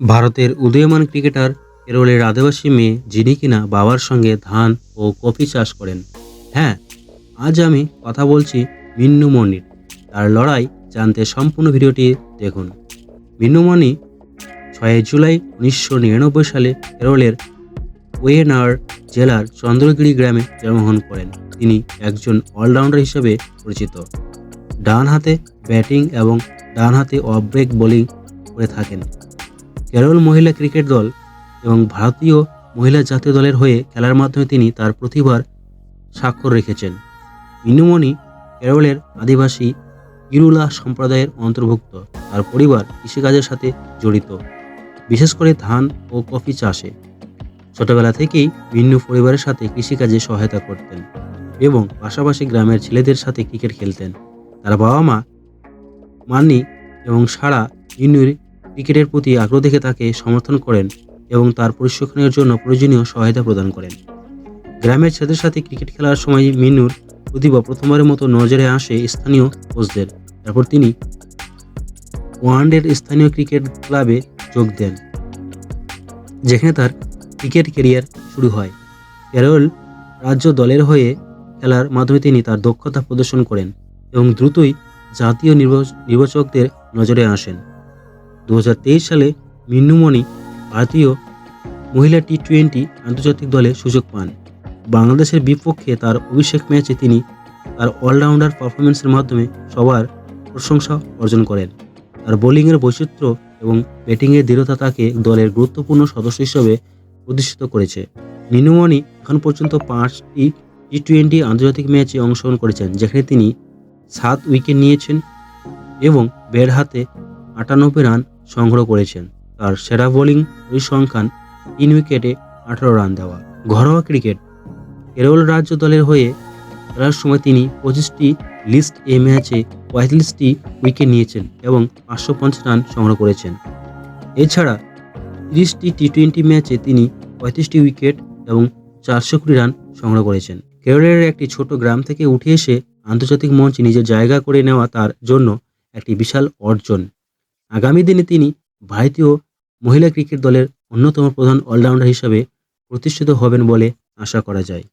ভারতের উদীয়মান ক্রিকেটার কেরলের আদিবাসী মেয়ে যিনি কিনা বাবার সঙ্গে ধান ও কফি চাষ করেন। হ্যাঁ আজ আমি কথা বলছি মিন্নু মনির। তার লড়াই জানতে সম্পূর্ণ ভিডিওটি দেখুন। মিন্নু মনি ছয় জুলাই উনিশশো নিরানব্বই সালে কেরলের ওয়েনার জেলার চন্দ্রগিরি গ্রামে জন্মগ্রহণ করেন। তিনি একজন অলরাউন্ডার হিসেবে পরিচিত। ডান হাতে ব্যাটিং এবং ডান হাতে অফ ব্রেক বোলিং করে থাকেন। কেরল মহিলা ক্রিকেট দল এবং ভারতীয় মহিলা জাতীয় দলের হয়ে খেলার মাধ্যমে তিনি তার প্রতিভার স্বাক্ষর রেখেছেন। মিনুমণি কেরলের আদিবাসী ইরুলা সম্প্রদায়ের অন্তর্ভুক্ত। তার পরিবার কৃষিকাজের সাথে জড়িত। বিশেষ করে ধান ও কফি চাষে। ছোটবেলা থেকেই ভিন্ন পরিবারের সাথে কৃষিকাজে সহায়তা করতেন এবং পাশাপাশি গ্রামের ছেলেদের সাথে ক্রিকেট খেলতেন। তার বাবা মা মান্নি এবং সারা ইনুর ক্রিকেটের প্রতি আগ্রহ দেখে তাকে সমর্থন করেন এবং তার প্রশিক্ষণের জন্য প্রয়োজনীয় সহায়তা প্রদান করেন। গ্রামের ছেলেদের সাথে ক্রিকেট খেলার সময় মিনুর প্রতিভা প্রথমবারের মতো নজরে আসে স্থানীয় কোচদের। তারপর তিনি ওয়ানডের স্থানীয় ক্রিকেট ক্লাবে যোগ দেন, যেখানে তার ক্রিকেট ক্যারিয়ার শুরু হয়। কেরল রাজ্য দলের হয়ে খেলার মাধ্যমে তিনি তার দক্ষতা প্রদর্শন করেন এবং দ্রুতই জাতীয় নির্বাচ- নির্বাচকদের নজরে আসেন। দু হাজার তেইশ সালে মিন্নুমণি ভারতীয় মহিলা টি টোয়েন্টি আন্তর্জাতিক দলে সুযোগ পান। বাংলাদেশের বিপক্ষে তার অভিষেক ম্যাচে তিনি তার অলরাউন্ডার পারফরমেন্সের মাধ্যমে সবার প্রশংসা অর্জন করেন। তার বোলিংয়ের বৈচিত্র্য এবং ব্যাটিংয়ের দৃঢ়তা তাকে দলের গুরুত্বপূর্ণ সদস্য হিসেবে প্রতিষ্ঠিত করেছে। মিনুমণি এখন পর্যন্ত পাঁচটি টি টোয়েন্টি আন্তর্জাতিক ম্যাচে অংশগ্রহণ করেছেন, যেখানে তিনি সাত উইকেট নিয়েছেন এবং বের হাতে আটানব্বই রান সংগ্রহ করেছেন। তার সেরা বোলিং পরিসংখ্যান তিন উইকেটে আঠারো রান দেওয়া। ঘরোয়া ক্রিকেট কেরল রাজ্য দলের হয়ে খেলার সময় তিনি পঁচিশটি লিস্ট এ ম্যাচে পঁয়তাল্লিশটি উইকেট নিয়েছেন এবং পাঁচশো পঞ্চাশ রান সংগ্রহ করেছেন। এছাড়া তিরিশটি টি টোয়েন্টি ম্যাচে তিনি পঁয়ত্রিশটি উইকেট এবং চারশো কুড়ি রান সংগ্রহ করেছেন। কেরলের একটি ছোট গ্রাম থেকে উঠে এসে আন্তর্জাতিক মঞ্চে নিজের জায়গা করে নেওয়া তার জন্য একটি বিশাল অর্জন। আগামী দিনে তিনি ভারতীয় মহিলা ক্রিকেট দলের অন্যতম প্রধান অলরাউন্ডার হিসাবে প্রতিষ্ঠিত হবেন বলে আশা করা যায়।